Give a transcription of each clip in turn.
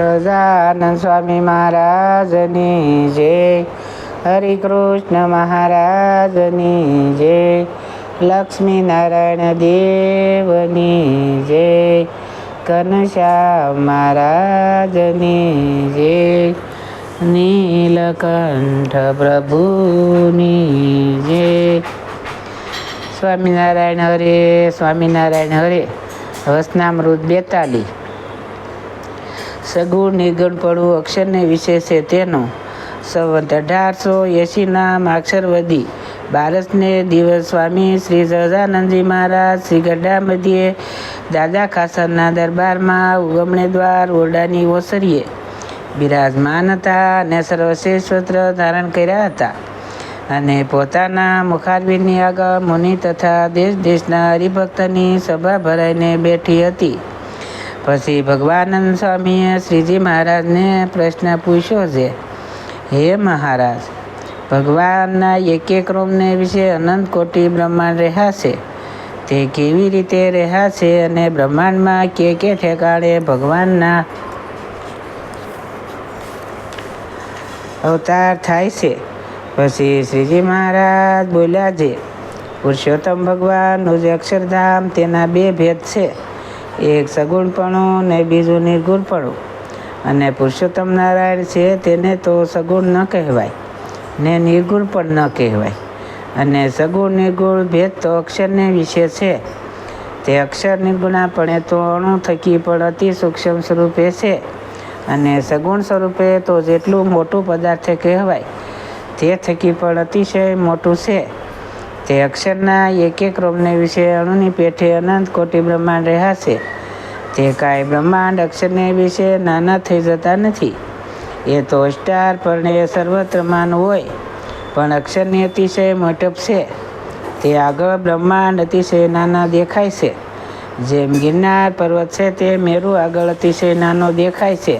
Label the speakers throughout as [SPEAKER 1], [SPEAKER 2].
[SPEAKER 1] સહજાનંદ સ્વામી મહારાજની જય. હરિકૃષ્ણ મહારાજની જય. લક્ષ્મી નારાયણ દેવની જય. ઘનશ્યામ મહારાજની જય. નીલકંઠ પ્રભુની જય. સ્વામિનારાયણ હરે સ્વામિનારાયણ હરે. વસનામૃત બેતાલી. સગુણ નિર્ગુણપણું અક્ષરને વિશે છે તેનો. સંવંત અઢારસો એંશીના માક્ષરવદી. બારસને દિવસ સ્વામી શ્રી સહજાનંદજી મહારાજ, શ્રી ગઢા મધ્યે દાદા ખાસરના દરબારમાં ઉગમણે દ્વાર ઓરડાની ઓસરીએ. બિરાજમાન હતા અને સર્વશ્રેષ્ઠ ધારણ કર્યા હતા. અને પોતાના મુખારબીનની આગળ મુનિ તથા દેશ દેશના હરિભક્તની સભા ભરાઈને બેઠી હતી. પછી ભગવાનંદ સ્વામીએ શ્રીજી મહારાજને પ્રશ્ન પૂછ્યો છે, હે મહારાજ, ભગવાનના એક એક રોમને વિશે અનંત કોટી બ્રહ્માંડ રહ્યા છે. તે કેવી રીતે રહ્યા છે અને બ્રહ્માંડમાં કે કે ઠેકાણે ભગવાનના અવતાર થાય છે? પછી શ્રીજી મહારાજ બોલ્યા છે, પુરુષોત્તમ ભગવાનનું જે અક્ષરધામ, તેના બે ભેદ છે. એક સગુણપણું ને બીજું નિર્ગુણપણું અને પુરુષોત્તમ નારાયણ છે તેને તો સગુણ ન કહેવાય, ને નિર્ગુણ પણ ન કહેવાય. અને સગુણ નિર્ગુણ ભેદ તો અક્ષરને વિશે છે. તે અક્ષર નિર્ગુણાપણે તો અણુ થકી પણ અતિ સૂક્ષ્મ સ્વરૂપે છે. અને સગુણ સ્વરૂપે તો જેટલું મોટું પદાર્થ કહેવાય, તે થકી પણ અતિશય મોટું છે. તે અક્ષરના એક એક રોમને વિશે અણુની પેઠે અનંત કોટી બ્રહ્માંડ રહ્યા છે તે કાંઈ બ્રહ્માંડ અક્ષરને વિશે નાના થઈ જતા નથી. એ તો સ્ટાર પણ એ સર્વત્રમાન હોય, પણ અક્ષરની અતિશય મોટપ છે. તે આગળ બ્રહ્માંડ અતિશય નાના દેખાય છે. જેમ ગિરનાર પર્વત છે, તે મેરુ આગળ અતિશય નાનો દેખાય છે.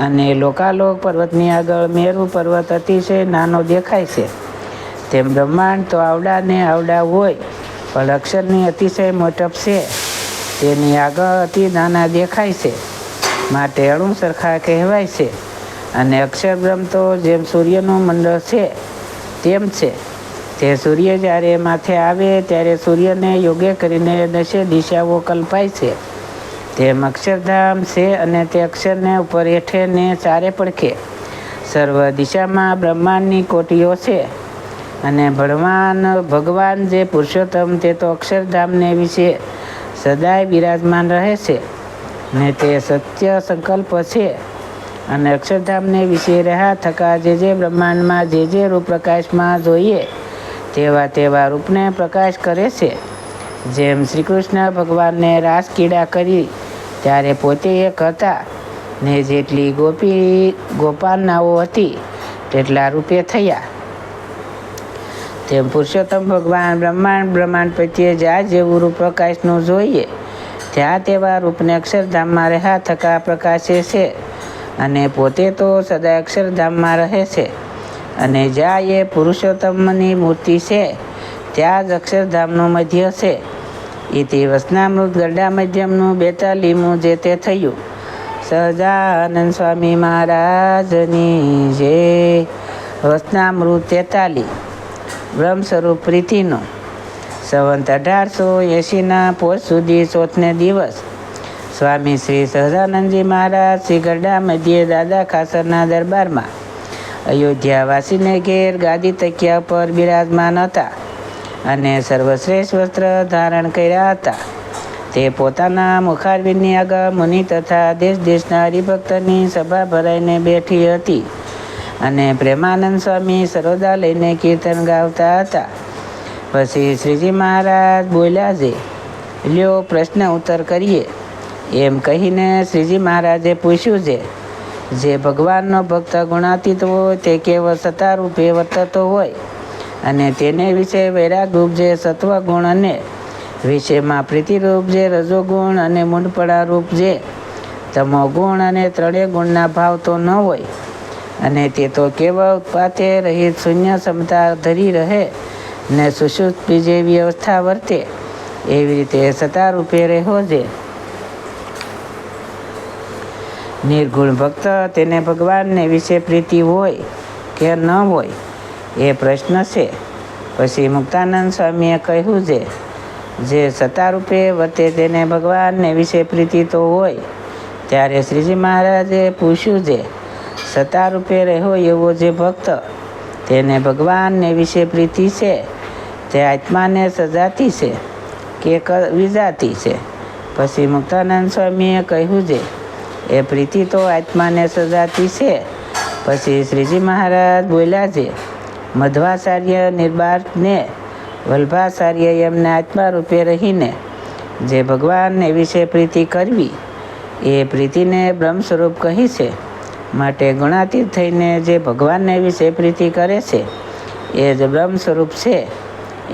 [SPEAKER 1] અને લોકાલોક પર્વતની આગળ મેરુ પર્વત અતિશય નાનો દેખાય છે. તેમ બ્રહ્માંડ તો આવડા ને આવડા હોય, પણ અક્ષરની અતિશય મોટપ છે. તેની આગળ અતિ નાના દેખાય છે, માટે અણુ સરખા કહેવાય છે. અને અક્ષરબ્રહ્મ તો જેમ સૂર્યનું મંડળ છે, તેમ છે. તે સૂર્ય જ્યારે માથે આવે ત્યારે સૂર્યને યોગ્ય કરીને દશે દિશાઓ કલ્પાય છે. તેમ અક્ષરધામ છે અને તે અક્ષરને ઉપર હેઠે ને ચારે પડખે. સર્વ દિશામાં બ્રહ્માંડની કોટીઓ છે. અને ભગવાન ભગવાન જે પુરુષોત્તમ તે તો અક્ષરધામને વિશે સદાય બિરાજમાન રહે છે ને તે સત્ય સંકલ્પ છે અને અક્ષરધામને વિશે રહ્યા થકા જે જે બ્રહ્માંડમાં, જે જે રૂપ પ્રકાશમાં જોઈએ તેવા તેવા રૂપને પ્રકાશ કરે છે. જેમ શ્રી કૃષ્ણ ભગવાનને રાસ કીડા કરી ત્યારે પોતે એક હતા ને જેટલી ગોપી, ગોપાલનાઓ હતી તેટલા રૂપે થયા. તેમ પુરુષોત્તમ ભગવાન બ્રહ્માંડ બ્રહ્માંડ પ્રત્યે જ્યાં જેવું રૂપ પ્રકાશનું જોઈએ, ત્યાં તેવા રૂપને અક્ષરધામમાં રહ્યા થકા પ્રકાશે છે અને પોતે તો સદા અક્ષરધામમાં રહે છે. અને જ્યાં એ પુરુષોત્તમની મૂર્તિ છે, ત્યાં જ અક્ષરધામનું મધ્ય છે. એ તે વસનામૃત ગરડા મધ્યમનું બેતાલીમું જે તે થયું. સહજાનંદ સ્વામી મહારાજની જે વસનામૃત તેતાલી. બ્રહ્મ સ્વરૂપ પ્રીતિનો. સંવંત અઢારસો એંશીના પોષ સુધી ચોથને દિવસ. સ્વામી શ્રી સહજાનંદજી મહારાજ શ્રી ગરડા મધ્યે દાદા ખાસરના દરબારમાં. અયોધ્યાવાસીને ઘેર ગાદી તકિયા પર બિરાજમાન હતા અને સર્વશ્રેષ્ઠ વસ્ત્ર ધારણ કર્યા હતા. તે પોતાના મુખારવીની આગળ મુનિ તથા દેશ દેશના હરિભક્તની સભા ભરાઈને બેઠી હતી. અને પ્રેમાનંદ સ્વામી સરોદા લઈને કીર્તન ગાવતા હતા. પછી શ્રીજી મહારાજ બોલ્યા છે, લ્યો પ્રશ્ન ઉત્તર કરીએ. એમ કહીને શ્રીજી મહારાજે પૂછ્યું છે, જે ભગવાનનો ભક્ત ગુણાતીત હોય તે કેવળ સત્તારૂપે વર્તતો હોય? અને તેને વિશે વૈરાગરૂપ જે સત્વગુણ અને વિષયમાં પ્રીતિરૂપ જે રજોગુણ અને મૂંડપણા રૂપ જે તમો ગુણ અને ત્રણેય ગુણના ભાવ તો ન હોય અને તે તો કેવળ ઉત્પાતે રહિત શૂન્ય ક્ષમતા ધરી રહે ને સુષુપ્તિ જેવી વ્યવસ્થા વર્તે, એવી રીતે સત્તારૂપે રહેવો જોઈએ નિર્ગુણ ભક્ત તેને ભગવાનને વિશે પ્રીતિ હોય કે ન હોય, એ પ્રશ્ન છે. પછી મુક્તાનંદ સ્વામીએ કહ્યું છે, જે સત્તારૂપે વર્તે તેને ભગવાનને વિશે પ્રીતિ તો હોય, ત્યારે શ્રીજી મહારાજે પૂછ્યું છે સત્તારૂપે રહ્યો એવો જે ભક્ત, તેને ભગવાનને વિશે પ્રીતિ છે, તે આત્માને સજાતી છે કે વિજાતી છે? પછી મુક્તાનંદ સ્વામીએ કહ્યું છે એ પ્રીતિ તો આત્માને સજાતી છે. પછી શ્રીજી મહારાજ બોલ્યા છે મધ્વાચાર્ય નિર્બાધને વલ્ભાચાર્ય એમને આત્મા રૂપે રહીને જે ભગવાનને વિશે પ્રીતિ કરવી, એ પ્રીતિને બ્રહ્મ સ્વરૂપ કહી છે. માટે ગુણાતીત થઈને જે ભગવાનને વિશે પ્રીતિ કરે છે, એ જ બ્રહ્મ સ્વરૂપ છે.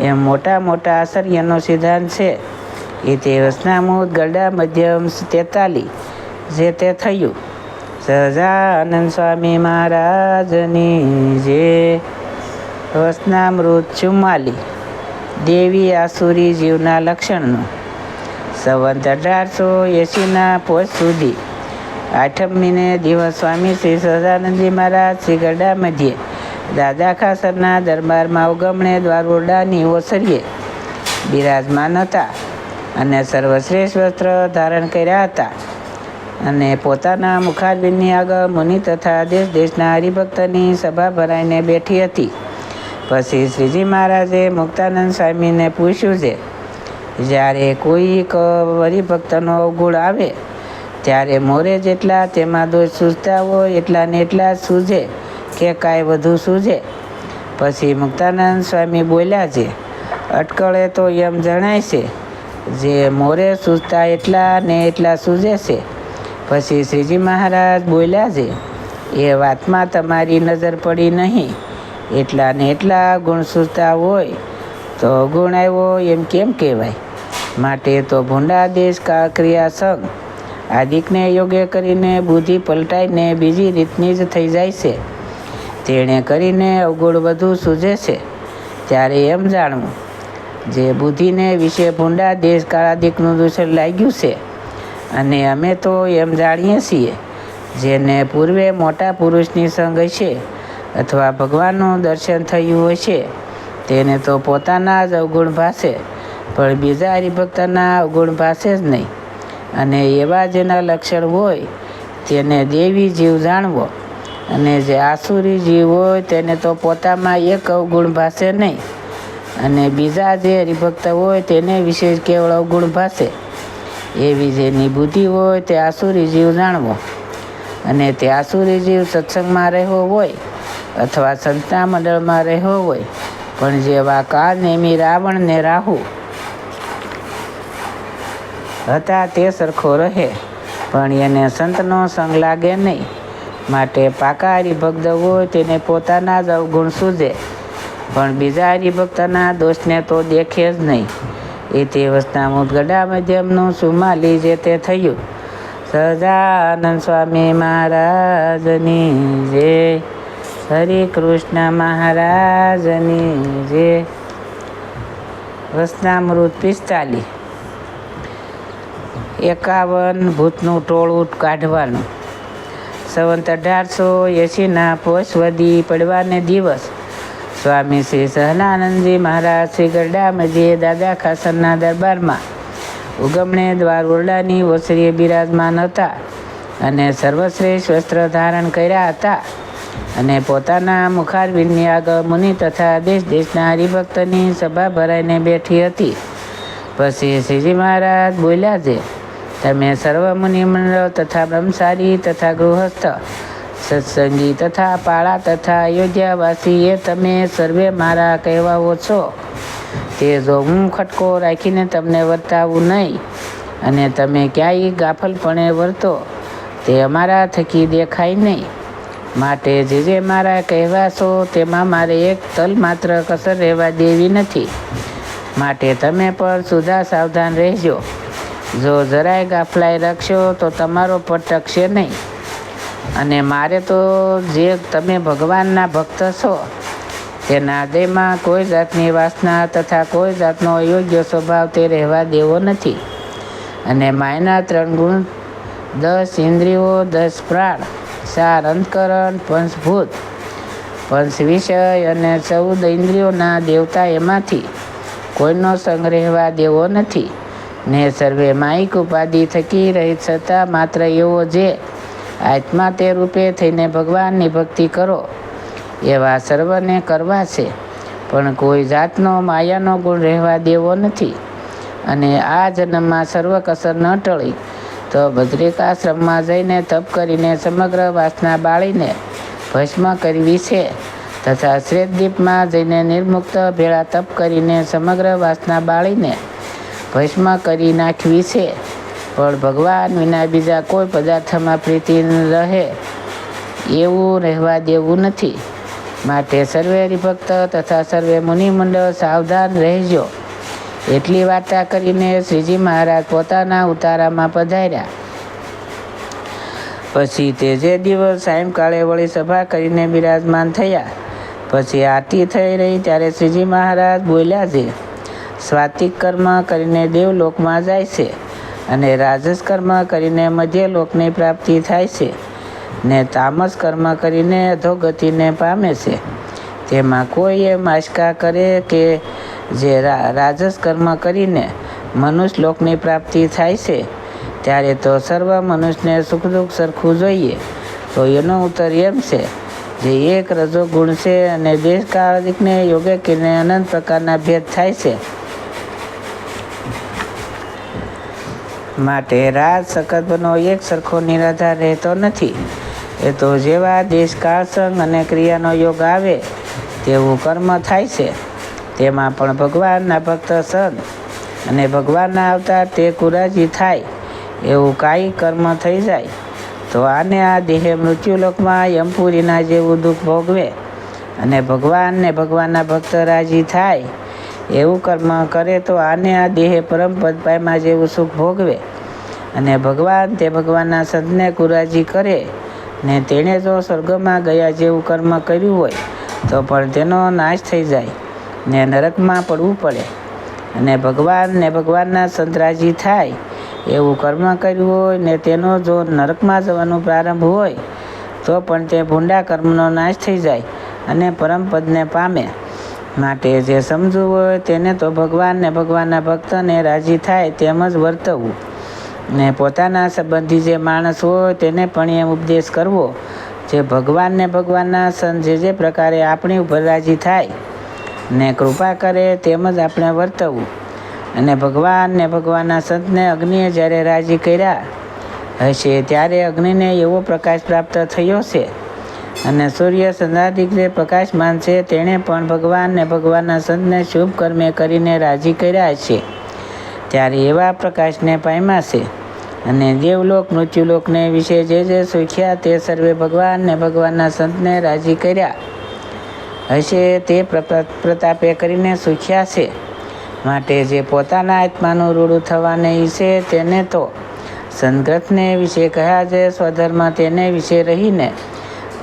[SPEAKER 1] એ મોટા મોટા આશ્ચર્યનો સિદ્ધાંત છે. એ તે વસનામૂત ગરડા મધ્યમ તેતાલી, જે તે થયું. સહજાનંદ સ્વામી મહારાજની જે વસનામૃત ચુમ્માલી, દેવી આસુરી જીવના લક્ષણનું. સંવંત અઢારસો એંશીના પોષ સુધી આઠમ મહિને દિવસ સ્વામી શ્રી સહજાનંદજી મહારાજ શ્રી ગરડા મધ્યે દાદા ખાસરના દરબારમાં અવગમણે દ્વારોડાની ઓસરીએ બિરાજમાન હતા અને સર્વશ્રેષ્ઠ વસ્ત્ર ધારણ કર્યા હતા અને પોતાના મુખારબિનની આગળ મુનિ તથા દેશ દેશના હરિભક્તની સભા ભરાઈને બેઠી હતી. પછી શ્રીજી મહારાજે મુક્તાનંદ સ્વામીને પૂછ્યું છે, જ્યારે કોઈક હરિભક્તનો અવગુણ આવે ત્યારે મોરે જેટલા તેમાં દોષ સૂઝતા હોય, એટલા ને એટલા સૂઝે કે કાંઈ વધુ સૂઝે પછી મુક્તાનંદ સ્વામી બોલ્યા છે, અટકળે તો એમ જણાય છે, જે મોરે સૂઝતા એટલા ને એટલા સૂઝે છે. પછી શ્રીજી મહારાજ બોલ્યા છે, એ વાતમાં તમારી નજર પડી નહીં, એટલા ને એટલા ગુણ સૂઝતા હોય, તો ગુણ આવ્યો એમ કેમ કહેવાય? માટે તો ભૂંડા દેશ ક્રિયા સંગ આદિકને યોગ્ય કરીને બુદ્ધિ પલટાઈને બીજી રીતની જ થઈ જાય છે. તેણે કરીને અવગુણ વધુ સૂઝે છે. ત્યારે એમ જાણવું, જે બુદ્ધિને વિશે ભૂંડા દેશ કાળાદિકનું દૂષણ લાગ્યું છે. અને અમે તો એમ જાણીએ છીએ, જેને પૂર્વે મોટા પુરુષની સંગ હશે અથવા ભગવાનનું દર્શન થયું હશે તેને તો પોતાના જ અવગુણ ભાષે પણ બીજા હરિભક્તના અવગુણ ભાષે જ નહીં. અને એવા જેના લક્ષણ હોય, તેને દેવી જીવ જાણવો. અને જે આસુરી જીવ હોય, તેને તો પોતામાં એક અવગુણ ભાષે નહીં. અને બીજા જે હરિભક્ત હોય, તેને વિશે કેવળ અવગુણ ભાષે એવી જેની બુદ્ધિ હોય, તે આસુરી જીવ જાણવો. અને તે આસુરી જીવ સત્સંગમાં રહ્યો હોય, અથવા સંતા મંડળમાં રહેવો હોય, પણ જેવા કા નેમી રાવણ ને રાહુ હતા તે સરખો રહે, પણ એને સંતનો સંગ લાગે નહીં. માટે પાકા હરિભક્ત હોય તેને પોતાના જ અવગુણ સૂઝે પણ બીજા હરિભક્તના દોષને તો દેખે જ નહીં. એ તે વસનામૂત ગડા મધ્યમનું સુમાલી જે તે થયું. સહજાનંદ સ્વામી મહારાજની જે. હરે કૃષ્ણ મહારાજની જે. વસનામૃત પિસ્તાલીસ. એકાવન ભૂતનું ટોળું કાઢવાનું. સંવંત અઢારસો એંશીના પોષવદી પડવાને દિવસ. સ્વામી શ્રી સહનાનંદજી મહારાજ શ્રી ગરડામજીએ દાદા ખાસરના દરબારમાં. ઉગમણે દ્વાર ઓરડાની ઓસરીએ બિરાજમાન હતા અને સર્વશ્રેષ્ઠ વસ્ત્ર ધારણ કર્યા હતા અને પોતાના મુખારવિંદની આગળ મુનિ તથા દેશ દેશના હરિભક્તની સભા ભરાઈને બેઠી હતી. પછી શ્રીજી મહારાજ બોલ્યા છે તમે સર્વ મુનિમંડળ તથા બ્રહ્મચારી તથા ગૃહસ્થ, સત્સંગી તથા પાળા તથા અયોધ્યાવાસી એ તમે સર્વે મારા કહેવાઓ છો. તે જો હું ખટકો રાખીને તમને વર્તાવું નહીં અને તમે ક્યાંય ગાફલપણે વર્તો, તે અમારા થકી દેખાય નહીં. માટે જે જે મારા કહેવા છો, તેમાં મારે એક તલ માત્ર કસર રહેવા દેવી નથી. માટે તમે પણ સુધા સાવધાન રહેજો. જો જરાય ગાફલાઈ રાખશો તો તમારો પટકશે નહીં. અને મારે તો જે તમે ભગવાનના ભક્ત છો તેના હૃદયમાં કોઈ જાતની વાસના તથા કોઈ જાતનો અયોગ્ય સ્વભાવ તે રહેવા દેવો નથી. અને માયના ત્રણ ગુણ, દસ ઇન્દ્રિયો, દસ પ્રાણ ચાર અંતકરણ પંચભૂત પંચ વિષય અને ચૌદ ઇન્દ્રિયોના દેવતા એમાંથી કોઈનો સંગ્રહેવા દેવો નથી. ને સર્વે માઇક ઉપાધિ થકી રહિત છતાં માત્ર એવો જે આત્મા તે રૂપે થઈને ભગવાનની ભક્તિ કરો, એવા સર્વને કરવા છે. પણ કોઈ જાતનો માયાનો ગુણ રહેવા દેવો નથી. અને આ જન્મમાં સર્વ કસર ન ટળી, તો ભદ્રિકાશ્રમમાં જઈને તપ કરીને સમગ્ર વાસના બાળીને ભસ્મ કરવી છે, તથા શ્વેતદીપમાં જઈને નિર્મુક્ત ભેળા તપ કરીને સમગ્ર વાસના બાળીને ભસ્મ કરી નાખવી છે. પણ ભગવાન વિના બીજા કોઈ પદાર્થમાં પ્રીતિ રહે. એવું રહેવા દેવું નથી. માટે સર્વે હરિભક્ત તથા સર્વે મુનિમંડળ સાવધાન રહેજો. એટલી વાર્તા કરીને શ્રીજી મહારાજ પોતાના ઉતારામાં પધાર્યા. પછી તે જે દિવસ સાયંકાળે વળી સભા કરીને બિરાજમાન થયા. પછી આરતી થઈ રહી ત્યારે શ્રીજી મહારાજ બોલ્યા છે સ્વાતિક કર્મ કરીને દેવલોકમાં જાય છે અને રાજસ કર્મ કરીને મધ્યલોકની પ્રાપ્તિ થાય છે ને તામસ કર્મ કરીને અધોગતિને પામે છે. તેમાં કોઈ એમ આશકા કરે કે જે રાજસ કર્મ કરીને મનુષ્ય લોકની પ્રાપ્તિ થાય છે, ત્યારે તો સર્વ મનુષ્યને સુખ દુઃખ સરખું જોઈએ. તો એનો ઉત્તર એમ છે, જે એક રજો ગુણ છે અને દેશકાળિકને યોગ્ય કિને અનંત પ્રકારના ભેદ થાય છે. માટે રાજ સકતનો એક સરખો નિરાધાર રહેતો નથી. એ તો જેવા દેશ કાળસંગ અને ક્રિયાનો યોગ આવે, તેવું કર્મ થાય છે. તેમાં પણ ભગવાનના ભક્ત સંત અને ભગવાનના અવતાર તે કુરાજી થાય, એવું કાંઈ કર્મ થઈ જાય. તો આને આ દેહે મૃત્યુલોકમાં યમપુરીના જેવું દુઃખ ભોગવે અને ભગવાનને ભગવાનના ભક્ત રાજી થાય એવું કર્મ કરે તો આને આ દેહે પરમ પદ જેવું સુખ ભોગવે. અને ભગવાન તે ભગવાનના સદને કુરાજી કરે ને તેણે જો સ્વર્ગમાં ગયા જેવું કર્મ કર્યું હોય, તો પણ તેનો નાશ થઈ જાય ને નરકમાં પડવું પડે. અને ભગવાન ને ભગવાનના સંતરાજી થાય એવું કર્મ કર્યું હોય ને તેનો જો નરકમાં જવાનું પ્રારંભ હોય, તો પણ તે ભૂંડા કર્મનો નાશ થઈ જાય અને પરમપદને પામે. માટે જે સમજવું હોય તેને તો ભગવાનને ભગવાનના ભક્તને રાજી થાય તેમ જ વર્તવું. ને પોતાના સંબંધી જે માણસ હોય તેને પણ એમ ઉપદેશ કરવો. જે ભગવાનને ભગવાનના સંત જે જે પ્રકારે આપણી ઉપર રાજી થાય ને કૃપા કરે તેમ જ આપણે વર્તવું. અને ભગવાન ને ભગવાનના સંતને અગ્નિએ જ્યારે રાજી કર્યા હશે ત્યારે અગ્નિને એવો પ્રકાશ પ્રાપ્ત થયો છે અને સૂર્ય સંદાદિક જે પ્રકાશમાન છે, તેણે પણ ભગવાન ને ભગવાનના સંતને શુભ કર્મે કરીને રાજી કર્યા છે. ત્યારે એવા પ્રકાશને પામ્યા અને દેવલોક, મૃત્યુલોકને વિશે જે જે સુખ્યા તે સર્વે ભગવાન ને ભગવાનના સંતને રાજી કર્યા. હશે તે પ્રતાપે કરીને સુખ્યા છે. માટે જે પોતાના આત્માનું રૂડું થવાને ઈચ્છે તેને તો સંગતને વિશે કહ્યા છે, સ્વધર્મ તેને વિશે રહીને.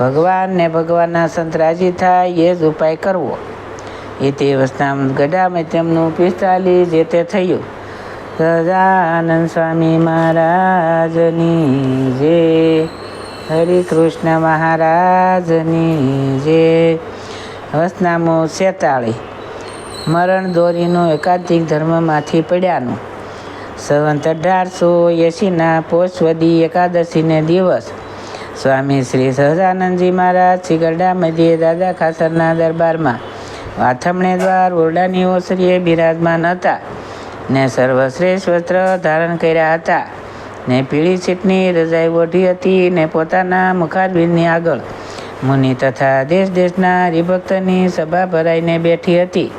[SPEAKER 1] ભગવાન ને ભગવાનના સંત રાજી થાય એ જ ઉપાય કરવો. એ તે વસનામ ગઢામાં તેમનું પિસ્તાલીસ જે તે થયું. સદાનંદ સ્વામી મહારાજની જે, હરિકૃષ્ણ મહારાજની જે, વસનામું સેતાળી, મરણ દોરીનું એકાંતિક ધર્મમાંથી પડ્યાનું. સંવંત અઢારસો એંશીના પોષવદી એકાદશીને દિવસ સ્વામી શ્રી સહજાનંદજી મહારાજ શ્રી ગરડા મધ્યે દાદા ખાસરના દરબારમાં વાથમણે દ્વાર ઓરડાની ઓસરીએ બિરાજમાન હતા ને સર્વશ્રેષ્ઠ વસ્ત્ર ધારણ કર્યા હતા ને પીળી સીટની રજાઈ ઓઢી હતી ને પોતાના મુખારબિંદની આગળ મુનિ તથા દેશ દેશના હરિભક્તની સભા ભરાઈને બેઠી હતી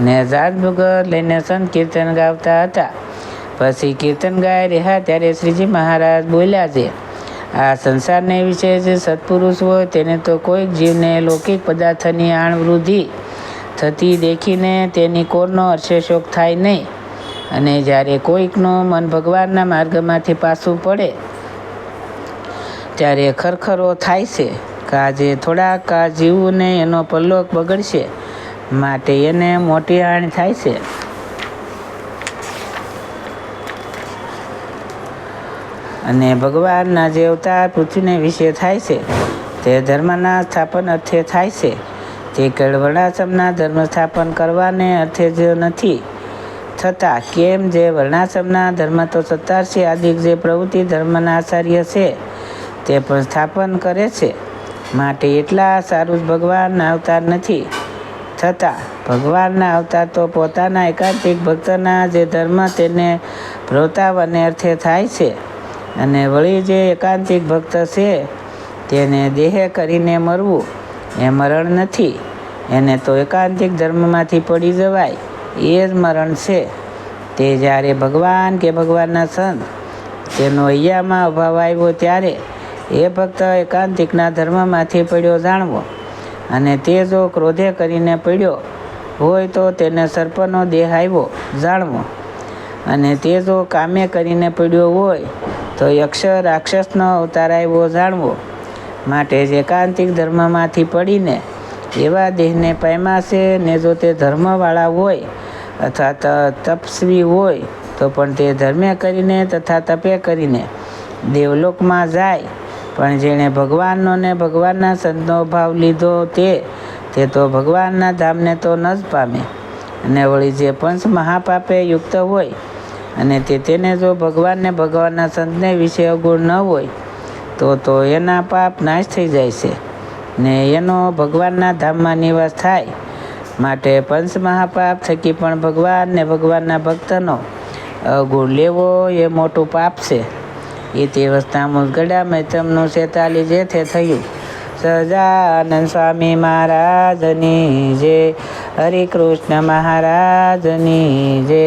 [SPEAKER 1] ને જાત ભગત લઈને સંત કીર્તન ગાવતા હતા. પછી કીર્તન ગાય રહ્યા ત્યારે શ્રીજી મહારાજ બોલ્યા છે આ સંસારને વિશે જે સત્પુરુષ હોય તેને તો કોઈક જીવને લૌકિક પદાર્થની આણ વૃદ્ધિ થતી દેખીને તેની કોરનો હર્ષશોક થાય નહીં. અને જ્યારે કોઈકનું મન ભગવાનના માર્ગમાંથી પાછું પડે, ત્યારે ખરખરો થાય છે કે આજે થોડાક આ જીવવું ને એનો પલ્લોક બગડશે, માટે એને મોટી હાણ થાય છે. અને ભગવાનના જે અવતાર પૃથ્વીને વિશે થાય છે, તે ધર્મના સ્થાપન અર્થે થાય છે. તે કેળ વર્ણાશ્રમના ધર્મ સ્થાપન કરવાને અર્થે જ નથી. છતાં કેમ જે વર્ણાશ્રમના ધર્મ તો સત્તાર છે, આદિક જે પ્રવૃત્તિ ધર્મના આચાર્ય છે, તે પણ સ્થાપન કરે છે. માટે એટલા સારું જ ભગવાનના અવતાર નથી. છતાં ભગવાનના અવતાર તો પોતાના એકાંતિક ભક્તના જે ધર્મ તેને પ્રોતાવને અર્થે થાય છે. અને વળી જે એકાંતિક ભક્ત છે, તેને દેહ કરીને મરવું એ મરણ નથી. એને તો એકાંતિક ધર્મમાંથી પડી જવાય, એ જ મરણ છે. તે જ્યારે ભગવાન કે ભગવાનના સંત તેનો અહીંયામાં અભાવ આવ્યો ત્યારે એ ભક્ત એકાંતિકના ધર્મમાંથી પડ્યો જાણવો. અને તે જો ક્રોધે કરીને પડ્યો હોય તો તેને સર્પનો દેહ આવ્યો જાણવો. અને તે જો કામે કરીને પડ્યો હોય તો યક્ષ રાક્ષસનો અવતાર આવ્યો જાણવો. માટે જ એકાંતિક ધર્મમાંથી પડીને એવા દેહને પામ્યા ને જો તે ધર્મવાળા હોય અથવા તપસ્વી હોય, તો પણ તે ધર્મે કરીને તથા તપે કરીને દેવલોકમાં જાય. પણ જેણે ભગવાનનો ને ભગવાનના સંતનો ભાવ લીધો તે તે તો ભગવાનના ધામને તો ન જ પામે. અને વળી જે પંચ મહાપાપે યુક્ત હોય અને તે તેને જો ભગવાનને ભગવાનના સંતને વિશે અવગુણ ન હોય, તો તો એના પાપ નાશ થઈ જાય છે. ને એનો ભગવાનના ધામમાં નિવાસ થાય, માટે પંચ મહાપાપ થકી પણ ભગવાન ને ભગવાનના ભક્તનો અવગુણ લેવો એ મોટું પાપ છે. એ તે અવસ્થામાં ગડા મહેતમનું છેતાલીસ જે તે થયું સજાનંદ સ્વામી મહારાજની જે હરિકૃષ્ણ મહારાજની જે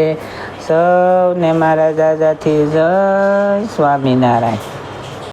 [SPEAKER 1] સૌને મારા દાદાથી જય સ્વામિનારાયણ.